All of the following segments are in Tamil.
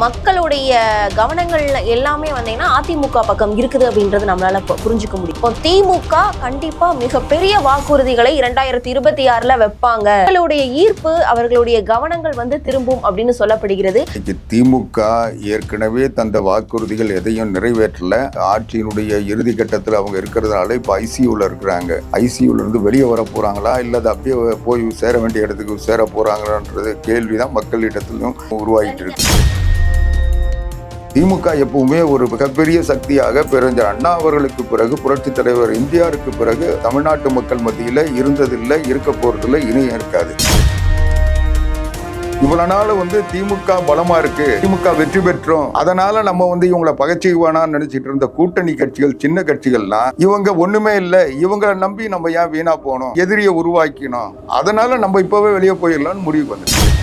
மக்களுடைய கவனங்கள் எல்லாமே வந்தீங்கன்னா அதிமுக பக்கம் இருக்குது அப்படின்றது நம்மளால பு- புரிஞ்சுக்க முடியும். இப்போ திமுக கண்டிப்பா மிகப்பெரிய வாக்குறுதிகளை இரண்டாயிரத்தி இருபத்தி ஆறுல வைப்பாங்க. மக்களுடைய ஈர்ப்பு அவர்களுடைய கவனங்கள் வந்து திரும்பும் அப்படின்னு சொல்லப்படுகிறது. திமுக ஏற்கனவே தந்த வாக்குறுதிகள் எதையும் நிறைவேற்றல. ஆட்சியினுடைய இறுதி கட்டத்தில் அவங்க இருக்கிறதுனால இப்போ ஐசியூல இருக்கிறாங்க. ஐசியூல இருந்து வெளியே வர போறாங்களா? இல்லை அது அப்படியே போய் சேர வேண்டிய இடத்துக்கு சேர போறாங்களான்றது கேள்விதான் மக்களிடத்திலும் உருவாகிட்டு இருக்கு. திமுக எப்பவுமே ஒரு மிகப்பெரிய சக்தியாக பிறந்த அண்ணா அவர்களுக்கு பிறகு புரட்சித் தலைவர் எம்ஜிஆருக்கு பிறகு தமிழ்நாட்டு மக்கள் மத்தியில் இருந்ததில்லை இருக்க போறதில்லை இனியும் இருக்காது. இவ்வளவு நாள் வந்து திமுக பலமா இருக்கு. திமுக வெற்றி பெற்றோம். அதனால நம்ம வந்து இவங்களை பகைச்சிக்குவானான்னு நினைச்சிட்டு இருந்த கூட்டணி கட்சிகள் சின்ன கட்சிகள்லாம் இவங்க ஒண்ணுமே இல்லை. இவங்களை நம்பி நம்ம ஏன் வீணா போனோம்? எதிரியை உருவாக்கினோம். அதனால நம்ம இப்பவே வெளியே போயிடலாம்னு முடிவு பண்ணுறோம்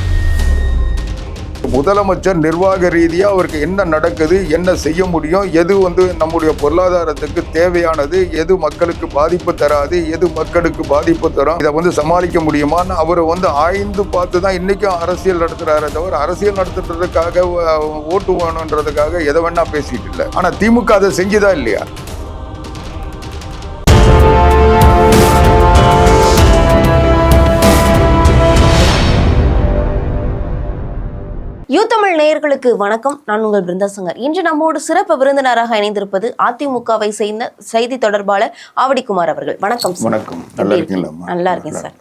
முதலமைச்சர் நிர்வாக ரீதியாக அவருக்கு என்ன நடக்குது என்ன செய்ய முடியும் எது வந்து நம்முடைய பொருளாதாரத்துக்கு தேவையானது எது மக்களுக்கு பாதிப்பு தராது எது மக்களுக்கு பாதிப்பு தரும் இதை வந்து சமாளிக்க முடியுமான்னு அவர் வந்து ஆய்ந்து பார்த்து தான் இன்றைக்கும் அரசியல் நடத்துகிறாரே தவிர அரசியல் நடத்துறதுக்காக ஓட்டு வேணுன்றதுக்காக எதை வேணா பேசிட்டு இல்லை. ஆனால் திமுக அதை செஞ்சுதா இல்லையா? யூ தமிழ் நேயர்களுக்கு வணக்கம். நான் உங்கள் பிருந்தா சங்கர். இன்று நம்மோடு சிறப்பு விருந்தினராக இணைந்திருப்பது அதிமுகவை சேர்ந்த செய்தி தொடர்பாளர் ஆவடிக்குமார் அவர்கள். வணக்கம். வணக்கம்? நல்லா இருக்கேன் சார்.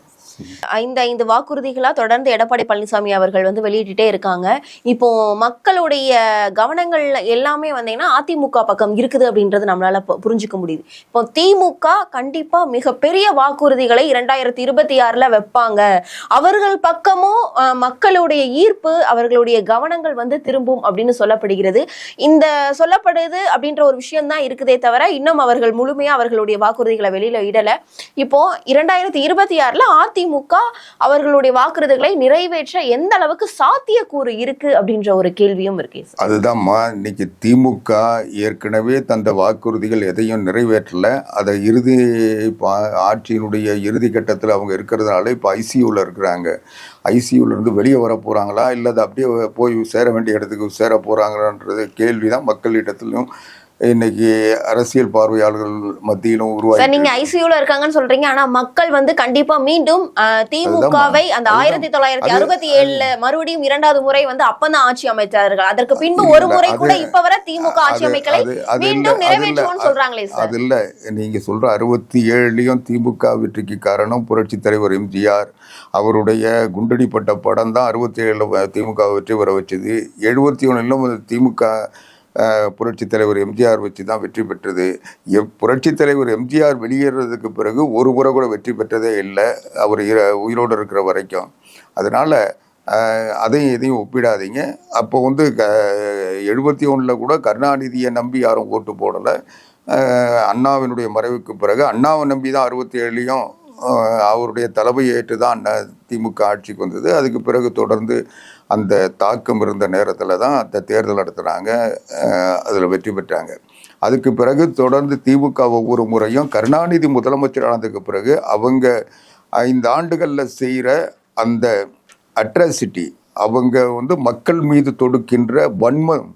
ஐந்து ஐந்து வாக்குறுதிகளா தொடர்ந்து எடப்பாடி பழனிசாமி அவர்கள் வந்து வெளியிட்டுட்டே இருக்காங்க. இப்போ மக்களுடைய கவனங்கள் எல்லாமே வந்தீங்கன்னா அதிமுக பக்கம் இருக்குது அப்படின்றது நம்மளால பு- புரிஞ்சுக்க முடியுது. இப்போ திமுக கண்டிப்பா மிகப்பெரிய வாக்குறுதிகளை இரண்டாயிரத்தி இருபத்தி ஆறுல வைப்பாங்க. அவர்கள் பக்கமும் மக்களுடைய ஈர்ப்பு அவர்களுடைய கவனங்கள் வந்து திரும்பும் அப்படின்னு சொல்லப்படுகிறது. இந்த சொல்லப்படுது அப்படின்ற ஒரு விஷயம் தான் இருக்குதே தவிர இன்னும் அவர்கள் முழுமையா அவர்களுடைய வாக்குறுதிகளை வெளியில இடல. இப்போ இரண்டாயிரத்தி இருபத்தி ஆறுல அதிமுக அவர்களுடைய வாக்குறுதிகளை நிறைவேற்ற எந்த அளவுக்கு சாத்தியக்கூறு இருக்கு அப்படின்ற ஒரு கேள்வியும் இருக்கு. அதுதான்மா இன்னைக்கு திமுக ஏற்கனவே தந்த வாக்குறுதிகள் எதையும் நிறைவேற்றல. அதை இறுதி பா- ஆட்சியினுடைய இறுதி கட்டத்தில் அவங்க இருக்கிறதுனால இப்போ ஐசியூவில் இருக்கிறாங்க. ஐசியூவில் இருந்து வெளியே வர போகிறாங்களா இல்லை அது அப்படியே போய் சேர வேண்டிய இடத்துக்கு சேர போறாங்களான்றது கேள்விதான் மக்களிடத்திலும் இன்னைக்கு அரசியல் பார்வையாளர்கள் மத்தியிலும் சார் உருவாகி நீங்க ஐசியூல இருக்காங்கன்னு சொல்றீங்க. ஆனா மக்கள் வந்து கண்டிப்பா மீண்டும் திமுகவை அந்த. ஆயிரத்தி தொள்ளாயிரத்தி அறுபத்தி ஏழுல மறுபடியும் இரண்டாவது முறை வந்து அப்பதான் ஆட்சி அமைச்சார்கள் அதற்கு பின்பு ஒரு முறை கூட இப்ப வர திமுக ஆட்சி அமைக்கலை. மீண்டும். நிறைவேற்றுவோம்னு சொல்றாங்களே சார். அது இல்ல. நீங்க சொல்ற அறுபத்தி ஏழுலயும் திமுக வெற்றிக்கு காரணம் புரட்சி தலைவர் எம்ஜிஆர். அவருடைய குண்டடிப்பட்ட படம் தான் அறுபத்தி ஏழுல திமுக வெற்றி பெற வச்சது. எழுபத்தி ஒன்றிலும் திமுக புரட்சித் புரட்சி தலைவர் எம்ஜிஆர் வச்சு தான் வெற்றி பெற்றது. எப் புரட்சித் தலைவர் எம்ஜிஆர் வெளியேறதுக்கு பிறகு ஒரு முறை கூட வெற்றி பெற்றதே இல்லை. அவர் இர- உயிரோடு இருக்கிற வரைக்கும். அதனால் அதையும் இதையும் ஒப்பிடாதீங்க. அப்போ வந்து க எழுபத்தி ஒன்றில் கூட கருணாநிதியை நம்பி யாரும் ஓட்டு போடலை. அண்ணாவினுடைய மறைவுக்கு பிறகு அண்ணாவை நம்பி தான் அறுபத்தி ஏழுலேயும் அவருடைய தலைமையேற்று தான் அண்ணா திமுக ஆட்சிக்கு வந்தது. அதுக்கு பிறகு தொடர்ந்து அந்த தாக்கம் இருந்த நேரத்தில் தான் அந்த தேர்தல் நடத்துனாங்க அதில் வெற்றி பெற்றாங்க. அதுக்கு பிறகு தொடர்ந்து திமுக ஒவ்வொரு முறையும் கருணாநிதி முதலமைச்சர் ஆனதுக்கு பிறகு அவங்க ஐந்து ஆண்டுகளில் செய்கிற அந்த அட்ராசிட்டி அவங்க வந்து மக்கள் மீது தொடுக்கின்ற வன்மம்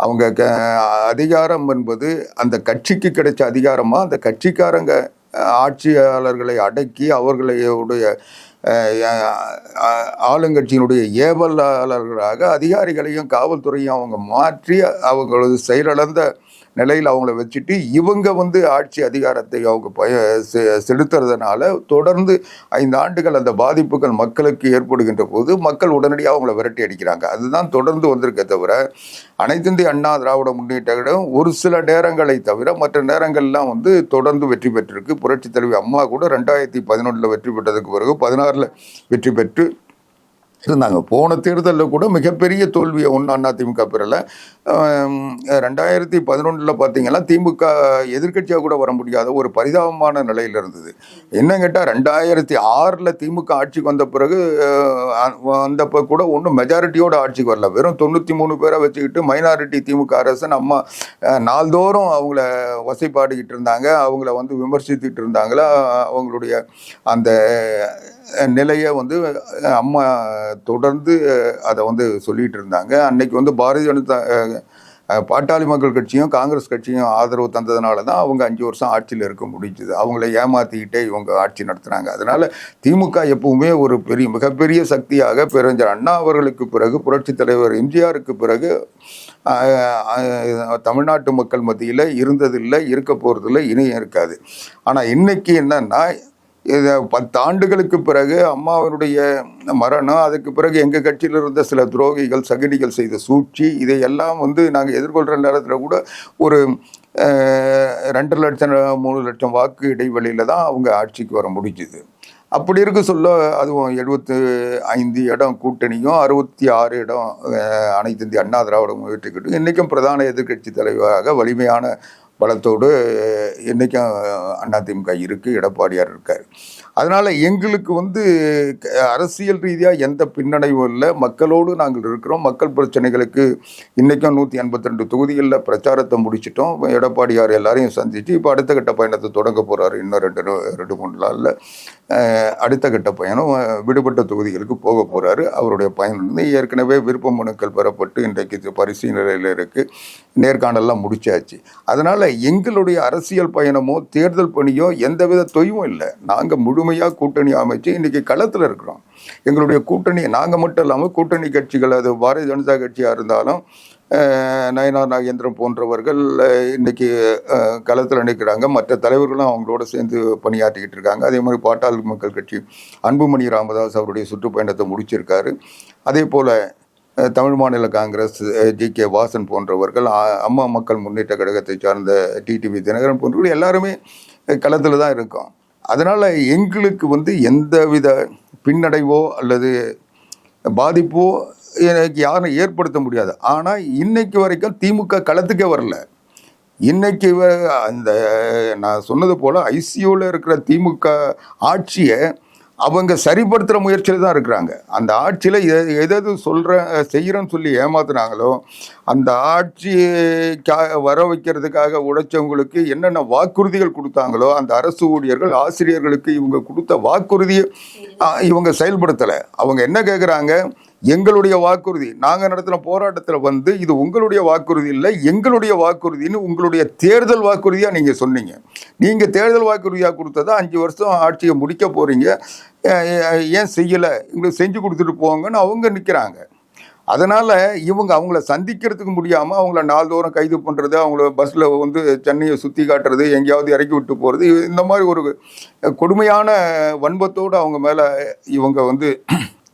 அவங்க க அதிகாரம் என்பது அந்த கட்சிக்கு கிடைச்ச அதிகாரமாக அந்த கட்சிக்காரங்க ஆட்சியாளர்களை அடக்கி அவர்களுடைய ஆளுங்கட்சியினுடைய ஏவலாளர்களாக அதிகாரிகளையும் காவல்துறையும் அவங்க மாற்றி அவர்களது செயலிழந்த நிலையில் அவங்கள வச்சுட்டு இவங்க வந்து ஆட்சி அதிகாரத்தை அவங்க பய செ- செலுத்துறதுனால தொடர்ந்து ஐந்து ஆண்டுகள் அந்த பாதிப்புகள் மக்களுக்கு ஏற்படுகின்ற போது மக்கள் உடனடியாக அவங்கள விரட்டி அடிக்கிறாங்க. அதுதான் தொடர்ந்து வந்திருக்கே தவிர அனைத்திந்திய அண்ணா திராவிட முன்னேற்றம் ஒரு சில நேரங்களை தவிர மற்ற நேரங்கள்லாம் வந்து தொடர்ந்து வெற்றி பெற்றிருக்கு. புரட்சி தலைவி அம்மா கூட ரெண்டாயிரத்தி பதினொன்றில் வெற்றி பெற்றதுக்கு பிறகு பதினாறில் வெற்றி பெற்று இருந்தாங்க. போன தேர்தலில் கூட மிகப்பெரிய தோல்வியை ஒன்று திமுக பெறல. ரெண்டாயிரத்தி பதினொன்றில் பார்த்தீங்கன்னா திமுக எதிர்க்கட்சியாக கூட வர முடியாத ஒரு பரிதாபமான நிலையில் இருந்தது. என்ன கேட்டால் ரெண்டாயிரத்தி ஆறில் திமுக ஆட்சிக்கு வந்த பிறகு வந்தப்போ கூட ஒன்றும் மெஜாரிட்டியோட ஆட்சிக்கு வரல. வெறும் தொண்ணூற்றி மூணு பேரை வச்சுக்கிட்டு மைனாரிட்டி திமுக அரசு நம்ம நாள்தோறும் அவங்கள வசைப்பாடிக்கிட்டு இருந்தாங்க. அவங்கள வந்து விமர்சித்துக்கிட்டு இருந்தாங்களா? அவங்களுடைய அந்த நிலையை வந்து அம்மா தொடர்ந்து அதை வந்து சொல்லிகிட்டு இருந்தாங்க அன்னைக்கு வந்து பாரதிய ஜனதா பாட்டாளி மக்கள் கட்சியும் காங்கிரஸ் கட்சியும் ஆதரவு தந்ததுனால தான் அவங்க அஞ்சு வருஷம் ஆட்சியில் இருக்க முடிஞ்சுது. அவங்கள ஏமாற்றிக்கிட்டே இவங்க ஆட்சி நடத்துனாங்க. அதனால் திமுக எப்பவுமே ஒரு பெரிய மிகப்பெரிய சக்தியாக பெருஞ்சர் அண்ணா அவர்களுக்கு பிறகு புரட்சித் தலைவர் எம்ஜிஆருக்கு பிறகு தமிழ்நாட்டு மக்கள் மத்தியில் இருந்ததில்லை இருக்க போகிறதில்ல இனியும் இருக்காது. ஆனால் இன்றைக்கி என்னன்னா இது பத்து ஆண்டுகளுக்கு பிறகு அம்மாவனுடைய மரணம் அதுக்கு பிறகு எங்கள் கட்சியில் இருந்த சில துரோகிகள் சகிடிகள் செய்த சூழ்ச்சி இதையெல்லாம் வந்து நாங்கள் எதிர்கொள்கிற நேரத்தில் கூட ஒரு ரெண்டு லட்சம் மூணு லட்சம் வாக்கு இடைவெளியில் தான் அவங்க ஆட்சிக்கு வர முடிஞ்சுது. அப்படி இருக்க சொல்ல அதுவும் எழுபத்து ஐந்து இடம் கூட்டணியும் அறுபத்தி ஆறு இடம் அனைத்து இந்திய அண்ணா திராவிட முயற்சிக்கிட்டும் இன்றைக்கும் பிரதான எதிர்க்கட்சி தலைவராக வலிமையான பலத்தோடு இன்றைக்கும் அதிமுக இருக்குது எடப்பாடியார் இருக்கார். அதனால் எங்களுக்கு வந்து க- அரசியல் ரீதியாக எந்த பின்னடைவும் இல்லை. மக்களோடு நாங்கள் இருக்கிறோம். மக்கள் பிரச்சனைகளுக்கு இன்றைக்கும் நூற்றி எண்பத்தி ரெண்டு தொகுதிகளில் பிரச்சாரத்தை முடிச்சிட்டோம். எடப்பாடியார் எல்லாரையும் சந்திச்சு இப்போ அடுத்த கட்ட பயணத்தை தொடங்க போகிறாரு இன்னும் ரெண்டு ரெண்டு மூணு நாளில் அடுத்த கட்ட பயணம் விடுபட்ட தொகுதிகளுக்கு போக போகிறாரு அவருடைய பயணம் வந்து ஏற்கனவே விருப்ப மனுக்கள் பெறப்பட்டு இன்றைக்கு பரிசீலனையில் இருக்குது நேர்காணல்லாம் முடிச்சாச்சு. அதனால் எங்களுடைய அரசியல் பயணமோ தேர்தல் பணியோ எந்தவித தொய்வும் இல்லை. நாங்கள் முழு முழுமையாக கூட்டணி அமைச்சு இன்றைக்கி களத்தில் இருக்கிறோம். எங்களுடைய கூட்டணி நாங்கள் மட்டும் இல்லாமல் கூட்டணி கட்சிகள் அது பாரதிய ஜனதா கட்சியாக இருந்தாலும் நயனார் நாகேந்திரன் போன்றவர்கள் இன்றைக்கி களத்தில் நிற்கிறாங்க மற்ற தலைவர்களும் அவங்களோட சேர்ந்து பணியாற்றிக்கிட்டு இருக்காங்க. அதே மாதிரி பாட்டாளி மக்கள் கட்சி அன்புமணி ராமதாஸ் அவருடைய சுற்றுப்பயணத்தை முடிச்சிருக்காரு. அதே போல் தமிழ் மாநில காங்கிரஸ் ஜி கே வாசன் போன்றவர்கள் அம்மா மக்கள் முன்னேற்ற கழகத்தை சார்ந்த டிடிவி தினகரன் போன்றவர்கள் எல்லாருமே களத்தில் தான் இருக்கோம். அதனால் எங்களுக்கு வந்து எந்தவித பின்னடைவோ அல்லது பாதிப்போ எனக்கு யாரும் ஏற்படுத்த முடியாது. ஆனால் இன்னைக்கு வரைக்கும் திமுக களத்துக்கே வரல. இன்னைக்கு அந்த நான் சொன்னது போல் ஐசியூவில் இருக்கிற திமுக ஆட்சியை அவங்க சரிப்படுத்துகிற முயற்சியில் தான் இருக்கிறாங்க. அந்த ஆட்சியில் எதாவது எது சொல்கிற செய்கிறேன்னு சொல்லி ஏமாத்துனாங்களோ அந்த ஆட்சிக்காக வர வைக்கிறதுக்காக உழைச்சவங்களுக்கு என்னென்ன வாக்குறுதிகள் கொடுத்தாங்களோ அந்த அரசு ஊழியர்கள் ஆசிரியர்களுக்கு இவங்க கொடுத்த வாக்குறுதியை இவங்க செயல்படுத்தலை. அவங்க என்ன கேட்குறாங்க எங்களுடைய வாக்குறுதி. நாங்கள் நடத்தின போராட்டத்தில் வந்து இது உங்களுடைய வாக்குறுதி இல்லை எங்களுடைய வாக்குறுதின்னு உங்களுடைய தேர்தல் வாக்குறுதியாக நீங்கள் சொன்னீங்க. நீங்கள் தேர்தல் வாக்குறுதியாக கொடுத்ததா அஞ்சு வருஷம் ஆட்சியை முடிக்க போகிறீங்க ஏன் செய்யலை? எங்களுக்கு செஞ்சு கொடுத்துட்டு போங்கன்னு அவங்க நிற்கிறாங்க அதனால் இவங்க அவங்கள சந்திக்கிறதுக்கு முடியாமல் அவங்கள நாள்தோறும் கைது பண்ணுறது அவங்கள பஸ்ஸில் வந்து சென்னையை சுற்றி காட்டுறது எங்கேயாவது இறக்கி விட்டு போகிறது இந்த மாதிரி ஒரு கொடுமையான வன்பத்தோடு அவங்க மேலே இவங்க வந்து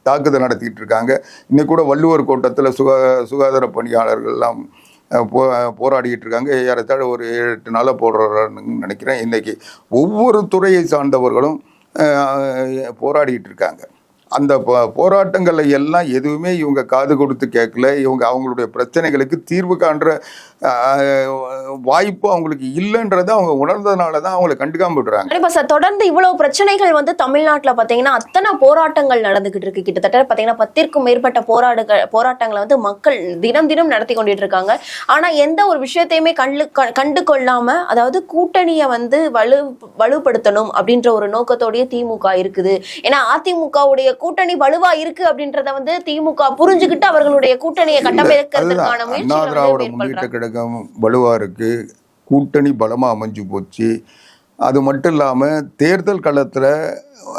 தாக்குதல் நடத்திக்கிட்டு இருக்காங்க இன்னைக்கு கூட வள்ளுவர் கோட்டத்தில் சுகா சுகாதார பணியாளர்கள்லாம் போ போராடிக்கிட்டு இருக்காங்க ஏறத்தாழ ஒரு ஏழு எட்டு நாளாக போடுறான்னு நினைக்கிறேன். இன்றைக்கி ஒவ்வொரு துறையை சார்ந்தவர்களும் போராடிக்கிட்டு இருக்காங்க அந்த போராட்டங்களை எல்லாம் எதுவுமே இவங்க காது கொடுத்து கேட்கல. இவங்க அவங்களுடைய பிரச்சனைகளுக்கு தீர்வு காண்ற வாய்ப்பு அவங்களுக்கு இல்லைன்றதை அவங்க உணர்ந்ததுனால தான் அவங்களை கண்டுக்காம விடுறாங்க. கண்டிப்பா சார். தொடர்ந்து இவ்வளவு பிரச்சனைகள் வந்து தமிழ்நாட்டுல பாத்தீங்கன்னா அத்தனை போராட்டங்கள் நடந்துகிட்டு இருக்கு. கிட்டத்தட்ட பாத்தீங்கன்னா பத்திற்கும் மேற்பட்ட போராடுகள் போராட்டங்களை வந்து மக்கள் தினம் தினம் நடத்தி கொண்டுட்டு இருக்காங்க. ஆனா எந்த ஒரு விஷயத்தையுமே கண்டு கண்டு கொள்ளாம அதாவது கூட்டணியை வந்து வலு வலுப்படுத்தணும் அப்படின்ற ஒரு நோக்கத்தோடய திமுக இருக்குது. ஏன்னா அதிமுகவுடைய கூட்டணி வலுவா இருக்கு அப்படின்றத வந்து திமுக புரிஞ்சுக்கிட்டு அவர்களுடைய கூட்டணியை கட்டமைக்கிறதுக்கான அதுதான். அண்ணா முயற்சிகளை கழகம் கூட்டணி பலமாக அமைஞ்சு போச்சு. அது மட்டும் இல்லாமல் தேர்தல் களத்தில்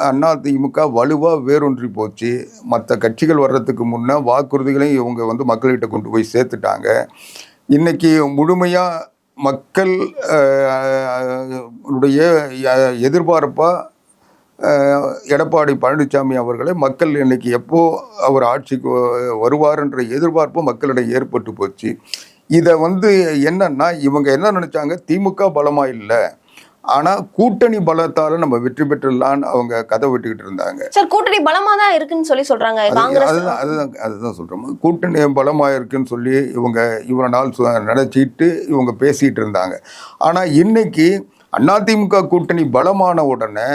அண்ணா திமுக வலுவாக வேரூன்றி போச்சு. மற்ற கட்சிகள் வர்றதுக்கு முன்னே வாக்குறுதிகளையும் இவங்க வந்து மக்கள்கிட்ட கொண்டு போய் சேர்த்துட்டாங்க. இன்றைக்கி முழுமையாக மக்கள் உடைய எதிர்பார்ப்பாக எடப்பாடி பழனிசாமி அவர்களை மக்கள் இன்றைக்கி எப்போது அவர் ஆட்சிக்கு வருவார்ன்ற எதிர்பார்ப்பு மக்களிடம் ஏற்பட்டு போச்சு. இதை வந்து என்னன்னா இவங்க என்ன நினைச்சாங்க? திமுக பலமா இல்லை. ஆனால் கூட்டணி பலத்தால நம்ம வெற்றி பெற்றுடலான்னு அவங்க கதை விட்டுக்கிட்டு இருந்தாங்க. சார் கூட்டணி பலமா தான் இருக்குன்னு சொல்லி காங்கிரஸ். அதுதான் அதுதான் அதுதான் சொல்கிறோம் கூட்டணி பலமாக இருக்குன்னு சொல்லி இவங்க இவ்வளோ நாள் சு- நினைச்சிட்டு இவங்க பேசிகிட்டு இருந்தாங்க. ஆனால் இன்னைக்கு அதிமுக கூட்டணி பலமான உடனே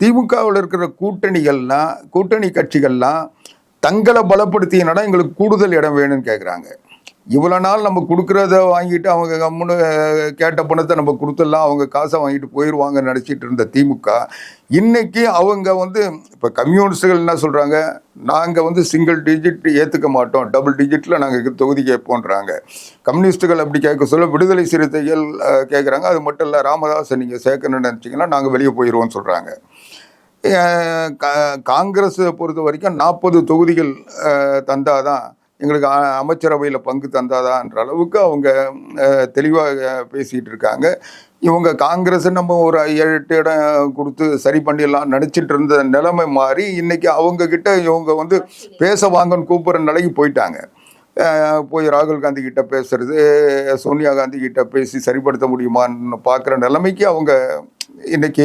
திமுகவில் இருக்கிற கூட்டணிகள்லாம் கூட்டணி கட்சிகள்லாம் தங்களை பலப்படுத்தினா எங்களுக்கு கூடுதல் இடம் வேணும்னு கேட்குறாங்க இவ்வளோ நாள் நம்ம கொடுக்குறத வாங்கிட்டு அவங்க கம்முன்னு கேட்ட பணத்தை நம்ம கொடுத்துடலாம். அவங்க காசை வாங்கிட்டு போயிடுவாங்கன்னு நினச்சிட்டு இருந்த திமுக இன்றைக்கி அவங்க வந்து இப்போ கம்யூனிஸ்டுகள் என்ன சொல்கிறாங்க நாங்கள் வந்து சிங்கிள் டிஜிட் ஏற்றுக்க மாட்டோம். டபுள் டிஜிட்டில் நாங்கள் தொகுதி கேட்போன்றாங்க. கம்யூனிஸ்ட்டுகள் அப்படி கேட்க சொல்ல விடுதலை சிறுத்தைகள் கேட்குறாங்க அது மட்டும் இல்லை ராமதாஸை நீங்கள் சேர்க்கணும்னு நினச்சிங்கன்னா நாங்கள் வெளியே போயிடுவோம்னு சொல்கிறாங்க காங்கிரஸை கா- பொறுத்த வரைக்கும் நாற்பது தொகுதிகள் தந்தால் தந்தாதான் எங்களுக்கு அமைச்சரவையில் பங்கு தந்தாதான்ற அளவுக்கு அவங்க தெளிவாக பேசிகிட்டு இருக்காங்க. இவங்க காங்கிரஸ் நம்ம ஒரு ஏழு எட்டு இடம் கொடுத்து சரி பண்ணிடலாம் நினச்சிட்டு இருந்த நிலைமை மாறி இன்னைக்கு அவங்கக்கிட்ட இவங்க வந்து பேச வாங்கன்னு கூப்பிட்ற நிலைக்கு போயிட்டாங்க. போய் ராகுல் காந்தி கிட்ட பேசுறது சோனியா காந்தி கிட்ட பேசி சரிப்படுத்த முடியுமான்னு பார்க்குற நிலைமைக்கு அவங்க இன்றைக்கி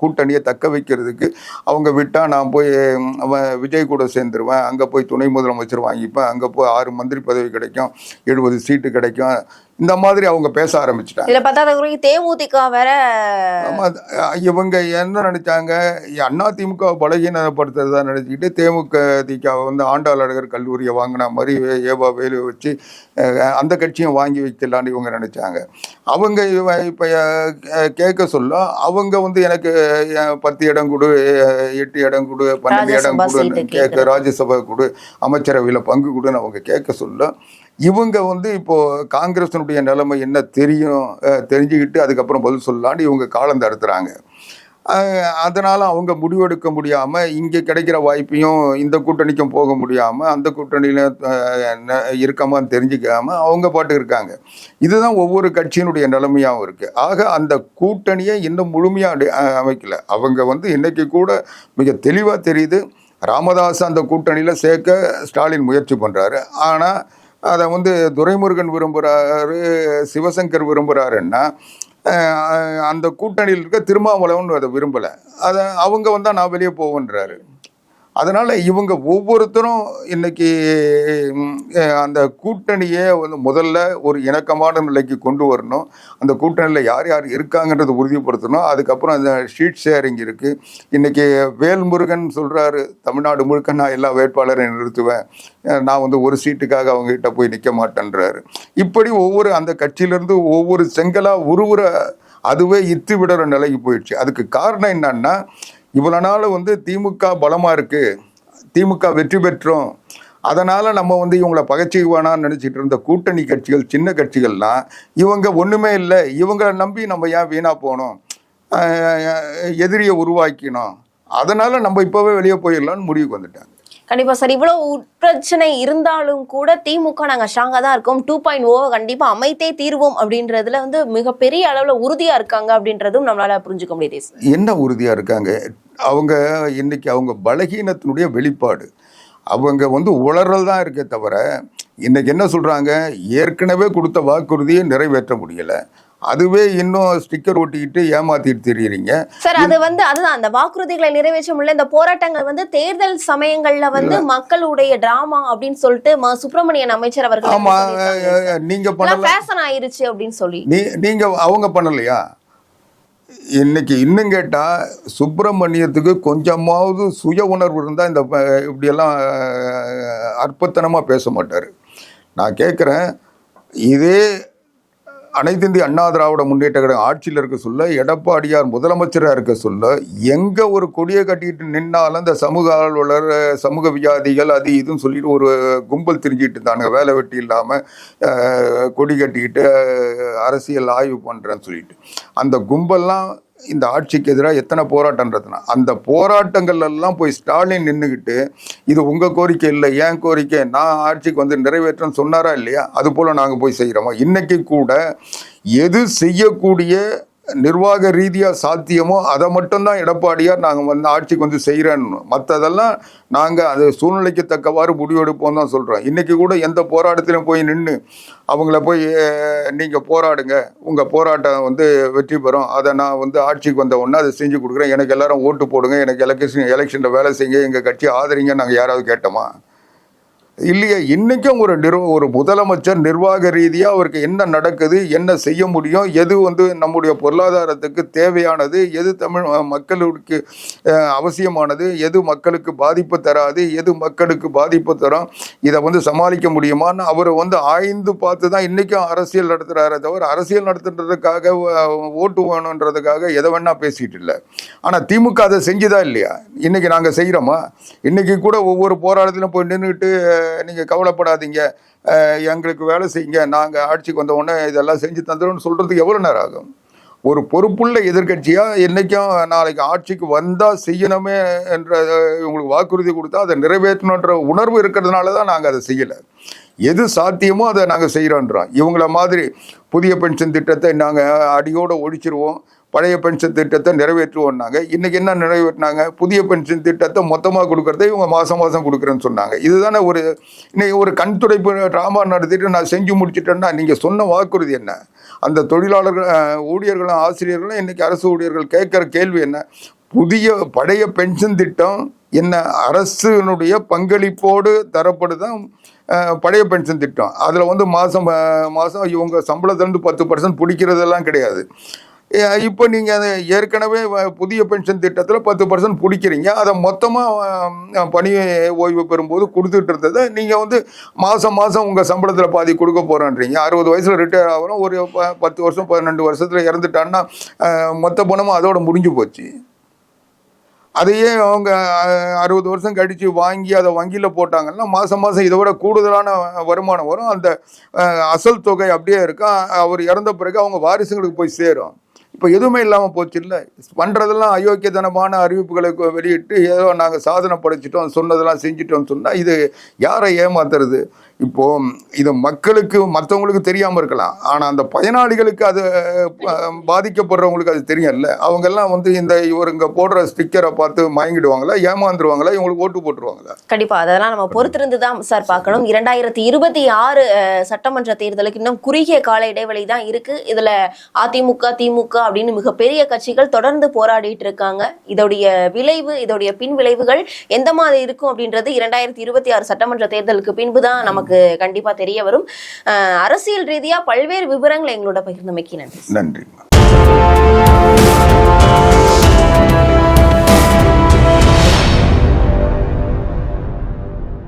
கூட்டணியை தக்க வைக்கிறதுக்கு அவங்க விட்டால் நான் போய் அவன் விஜய் கூட சேர்ந்துருவேன். அங்கே போய் துணை முதலமைச்சர் வாங்கிப்பேன். அங்கே போய் ஆறு மந்திரி பதவி கிடைக்கும். எழுபது சீட்டு கிடைக்கும். இந்த மாதிரி அவங்க பேச ஆரம்பிச்சிட்டாங்க. இதுல தேமுதிக வேற இவங்க என்ன நினைச்சாங்க? அண்ணா திமுக பலகீனப்படுத்துறதா நினைச்சுக்கிட்டு தேமுக திக வந்து ஆண்டாளர் கல்லூரியை வாங்கின மாதிரி ஏவா வேலு வச்சு அந்த கட்சியும் வாங்கி வைக்கலான்னு இவங்க நினைச்சாங்க. அவங்க இப்ப கேட்க சொல்ல அவங்க வந்து எனக்கு பத்து இடம் கொடு எட்டு இடம் கொடு பன்னெண்டு இடம் சீட்டு கேட்க ராஜ்யசபா கொடு அமைச்சரவையில் பங்கு கொடுன்னு அவங்க கேட்க சொல்ல இவங்க வந்து இப்போ காங்கிரஸினுடைய நிலைமை என்ன தெரியும் தெரிஞ்சுக்கிட்டு அதுக்கப்புறம் பதில் சொல்லலான்னு இவங்க காலம் தடுத்துறாங்க. அதனால் அவங்க முடிவெடுக்க முடியாமல் இங்கே கிடைக்கிற வாய்ப்பையும் இந்த கூட்டணிக்கும் போக முடியாமல் அந்த கூட்டணியில் இருக்காமான்னு தெரிஞ்சுக்காமல் இருக்கமான்னு அவங்க பாட்டு இருக்காங்க. இதுதான் ஒவ்வொரு கட்சியினுடைய நிலைமையாகவும் இருக்குது ஆக அந்த கூட்டணியை இன்னும் முழுமையாக அமைக்கலை அமைக்கல. அவங்க வந்து இன்றைக்கி கூட மிக தெளிவாக தெரியுது. ராமதாஸ் அந்த கூட்டணியில் சேர்க்க ஸ்டாலின் முயற்சி பண்ணுறாரு ஆனால் அதை வந்து துரைமுருகன் விரும்புகிறாரு சிவசங்கர் விரும்புகிறாருன்னா அந்த கூட்டணியில் இருக்க திருமாவளவன் அதை விரும்பலை. அதை அவங்க வந்தால் நான் வெளியே போவேன்றாரு. அதனால் இவங்க ஒவ்வொருத்தரும் இன்னைக்கு அந்த கூட்டணியை வந்து முதல்ல ஒரு இணக்கமான நிலைக்கு கொண்டு வரணும். அந்த கூட்டணியில் யார் யார் இருக்காங்கன்றதை உறுதிப்படுத்தணும். அதுக்கப்புறம் அந்த ஷீட் ஷேரிங் இருக்குது இன்றைக்கி வேல்முருகன் சொல்கிறாரு தமிழ்நாடு முழுக்க நான் எல்லா வேட்பாளரையும் நிறுத்துவேன். நான் வந்து ஒரு சீட்டுக்காக அவங்ககிட்ட போய் நிற்க மாட்டேன்றாரு. இப்படி ஒவ்வொரு அந்த கட்சியிலேருந்து ஒவ்வொரு செங்கலாக உருவுற அதுவே இத்து விடுற நிலைக்கு போயிடுச்சு. அதுக்கு காரணம் என்னன்னா இவ்வளோ நாள் வந்து திமுக பலமாக இருக்கு. திமுக வெற்றி பெற்றோம். அதனால் நம்ம வந்து இவங்களை பகைச்சிக்குவானான்னு நினச்சிட்டு இருந்த கூட்டணி கட்சிகள் சின்ன கட்சிகள்லாம் இவங்க ஒன்றுமே இல்லை. இவங்களை நம்பி நம்ம ஏன் வீணாக போகணும் எதிரியை உருவாக்கினோம். அதனால் நம்ம இப்போவே வெளியே போயிடலாம்னு முடிவுக்கு வந்துட்டாங்க. கண்டிப்பா சார். இவ்வளவு உட்பிரச்சனை இருந்தாலும் கூட திமுக நாங்க ஸ்ட்ராங்கா தான் இருக்கோம். டூ பாயிண்ட் ஓ கண்டிப்பா அமைத்தே தீர்வோம் அப்படின்றதுல வந்து மிகப்பெரிய அளவுல உறுதியா இருக்காங்க அப்படின்றதும் நம்மளால புரிஞ்சுக்க முடியுது என்ன உறுதியாக இருக்காங்க? அவங்க இன்னைக்கு அவங்க பலகீனத்தினுடைய வெளிப்பாடு. அவங்க வந்து உளறல் தான் இருக்கே தவிர இன்னைக்கு என்ன சொல்கிறாங்க ஏற்கனவே கொடுத்த வாக்குறுதியை நிறைவேற்ற முடியலை. அதுவே இன்னும் ஸ்டிக்கர் ஒட்டிக்கிட்டு ஏமாத்திட்டு தெரியுறீங்க. சார் அது வந்து அதுதான். அந்த வாக்குறுதிகளை நிறைவேற்ற முடியல. இந்த போராட்டங்கள் வந்து தேர்தல் சமயங்கள்ல வந்து மக்களுடைய டிராமா அப்படின்னு சொல்லிட்டு ம. சுப்பிரமணியன் அமைச்சர் அவர்கள் ஆமா. நீங்க பண்ணல. ஃபேஷன் ஆயிருச்சு அப்படின்னு சொல்லி. நீ நீங்க அவங்க பண்ணலையா? இன்னைக்கு இன்னும் கேட்டால் சுப்பிரமணியத்துக்கு கொஞ்சமாவது சுய உணர்வு இருந்தால் இந்த இப்படியெல்லாம் அற்பத்தனமாக பேச மாட்டார். நான் கேட்குறேன் இதே அனைத்து இந்திய அண்ணா திராவிட முன்னேற்ற கழகம் ஆட்சியில் இருக்க சொல்ல எடப்பாடியார் முதலமைச்சராக இருக்க சொல்ல எங்கே ஒரு கொடியை கட்டிட்டு நின்னாலும் இந்த சமூக ஆர்வலர் சமூக வியாதிகள் அது இதுன்னு சொல்லிட்டு ஒரு கும்பல் திரிஞ்சிட்டு இருந்தானுங்க. வேலை வெட்டி இல்லாமல் கொடி கட்டிக்கிட்டு அரசியல் ஆய்வு பண்ணுறேன்னு சொல்லிட்டு. அந்த கும்பல்லாம் இந்த ஆட்சிக்கு எதிராக எத்தனை போராட்டம் நடத்தினா அந்த போராட்டங்கள் எல்லாம் போய் ஸ்டாலின் நின்றுக்கிட்டு இது உங்கள் கோரிக்கை இல்லை ஏன் கோரிக்கை? நான் ஆட்சிக்கு வந்து நிறைவேற்றேன்னு சொன்னாரா இல்லையா? அது போல் நாங்கள் போய் செய்கிறோமா இன்றைக்கி கூட எது செய்யக்கூடிய நிர்வாக ரீதியாக சாத்தியமோ அதை மட்டும்தான் எடப்பாடியார் நாங்கள் வந்து ஆட்சிக்கு வந்து செய்கிறேன்னு மற்றதெல்லாம் நாங்கள் அது சூழ்நிலைக்கு தக்கவாறு முடிவெடுப்போம் தான் சொல்கிறோம் இன்றைக்கி கூட எந்த போராட்டத்திலும் போய் நின்று அவங்கள போய் நீங்கள் போராடுங்க. உங்கள் போராட்டம் வந்து வெற்றி பெறும். அதை நான் வந்து ஆட்சிக்கு வந்த உடனே அதை செஞ்சு கொடுக்குறேன். எனக்கு எல்லாரும் ஓட்டு போடுங்க. எனக்கு எலெக்ஷன் எலெக்ஷனில் வேலை செய்யுங்க. எங்கள் கட்சி ஆதரிங்க நாங்கள் யாராவது கேட்டோமா? இல்லையா இன்றைக்கும் ஒரு நிர்வ ஒரு முதலமைச்சர் நிர்வாக ரீதியாக அவருக்கு என்ன நடக்குது என்ன செய்ய முடியும் எது வந்து நம்முடைய பொருளாதாரத்துக்கு தேவையானது எது தமிழ் மக்களுக்கு அவசியமானது எது மக்களுக்கு பாதிப்பு தராது எது மக்களுக்கு பாதிப்பு தரும் இதை வந்து சமாளிக்க முடியுமான்னு அவர் வந்து ஆய்ந்து பார்த்து தான் இன்றைக்கும் அரசியல் நடத்துகிறாரே தவிர அரசியல் நடத்துன்றதுக்காக ஓட்டு வேணுன்றதுக்காக எதை வேணால் பேசிகிட்டு இல்லை. ஆனால் திமுக அதை செஞ்சுதா இல்லையா? இன்றைக்கி நாங்கள் செய்கிறோமா இன்றைக்கி கூட ஒவ்வொரு போராட்டத்திலும் போய் நின்றுட்டு நீங்கள் கவலைப்படாதீங்க. எங்களுக்கு வேலை செய்யுங்க. நாங்கள் ஆட்சிக்கு வந்த உடனே இதெல்லாம் செஞ்சு தந்துடும்னு சொல்கிறதுக்கு எவ்வளோ நேரம் ஆகும்? ஒரு பொறுப்புள்ள எதிர்க்கட்சியாக என்றைக்கும் நாளைக்கு ஆட்சிக்கு வந்தால் செய்யணுமே என்ற இவங்களுக்கு உங்களுக்கு வாக்குறுதி கொடுத்தா அதை நிறைவேற்றணுன்ற உணர்வு இருக்கிறதுனால தான் நாங்கள் அதை செய்யலை. எது சாத்தியமோ அதை நாங்கள் செய்கிறோன்றோம் இவங்கள மாதிரி புதிய பென்ஷன் திட்டத்தை நாங்கள் அடியோடு ஒழிச்சிருவோம். பழைய பென்ஷன் திட்டத்தை நிறைவேற்றுவோம்னாங்க. இன்றைக்கி என்ன நிறைவேற்றினாங்க? புதிய பென்ஷன் திட்டத்தை மொத்தமாக கொடுக்குறத இவங்க மாதம் மாதம் கொடுக்குறேன்னு சொன்னாங்க. இதுதானே ஒரு இன்றைக்கி ஒரு கண் துடைப்பு ட்ராமா நடத்திட்டு நான் செஞ்சு முடிச்சிட்டேன்னா நீங்கள் சொன்ன வாக்குறுதி என்ன? அந்த தொழிலாளர்கள் ஊழியர்களும் ஆசிரியர்களும் இன்றைக்கி அரசு ஊழியர்கள் கேட்குற கேள்வி என்ன? புதிய பழைய பென்ஷன் திட்டம் என்ன அரசினுடைய பங்களிப்போடு தரப்படுதான் பழைய பென்ஷன் திட்டம். அதில் வந்து மாதம் மாதம் இவங்க சம்பளத்துலேருந்து பத்து பர்சன்ட் பிடிக்கிறதெல்லாம் கிடையாது. இப்போ நீங்கள் அதை ஏற்கனவே வ- புதிய பென்ஷன் திட்டத்தில் பத்து பர்சன்ட் பிடிக்கிறீங்க. அதை மொத்தமாக பணி ஓய்வு பெறும்போது கொடுத்துட்டு இருந்ததை நீங்கள் வந்து மாதம் மாதம் உங்கள் சம்பளத்தில் பாதி கொடுக்க போகிறேன்றீங்க அறுபது வயசில் ரிட்டையர் ஆகிறோம் ஒரு ப- பத்து வருஷம் பன்னெண்டு வருஷத்தில் இறந்துட்டான்னா மொத்த பணமும் அதோட முடிஞ்சு போச்சு. அதையே அவங்க அறுபது வருஷம் கழித்து வாங்கி அதை வங்கியில் போட்டாங்கன்னா மாதம் மாதம் இதை விட கூடுதலான வருமானம் வரும். அந்த அசல் தொகை அப்படியே இருக்கும் அவர் இறந்த பிறகு அவங்க வாரிசுங்களுக்கு போய் சேரும். இப்போ எதுவுமே இல்லாமல் போச்சு இல்லை. பண்ணுறதெல்லாம் அயோக்கியதனமான அறிவிப்புகளை வெளியிட்டு ஏதோ நாங்கள் சாதனை படைச்சிட்டோம் சொன்னதெல்லாம் செஞ்சிட்டோம்னு சொன்னால் இது யாரை ஏமாத்துறது? இப்போ இது மக்களுக்கு மற்றவங்களுக்கு தெரியாமல் இருக்கலாம். ஆனால் அந்த பயனாளிகளுக்கு அது பாதிக்கப்படுறவங்களுக்கு அது தெரியும்ல. அவங்கெல்லாம் வந்து இந்த இவருங்க போடுற ஸ்டிக்கரை பார்த்து மயங்கிடுவாங்களா ஏமாந்துருவாங்களா இவங்களுக்கு ஓட்டு போட்டுருவாங்களா? கண்டிப்பா. அதெல்லாம் நம்ம பொறுத்திருந்து தான் சார் பார்க்கணும். இரண்டாயிரத்தி இருபத்தி ஆறு சட்டமன்ற தேர்தலுக்கு இன்னும் குறுகிய கால இடைவெளி தான் இருக்கு. இதுல அதிமுக திமுக அப்படின்னு மிகப்பெரிய கட்சிகள் தொடர்ந்து போராடிட்டு இருக்காங்க. இதோடைய விளைவு இதோடைய பின் விளைவுகள் எந்த மாதிரி இருக்கும் அப்படின்றது இரண்டாயிரத்தி இருபத்தி ஆறு சட்டமன்ற தேர்தலுக்கு பின்பு தான் நமக்கு கண்டிப்பா தெரிய வரும். அரசியல் ரீதியா பல்வேறு விவரங்களை எங்களோட பகிர்ந்தமைக்கு நன்றி. நன்றி.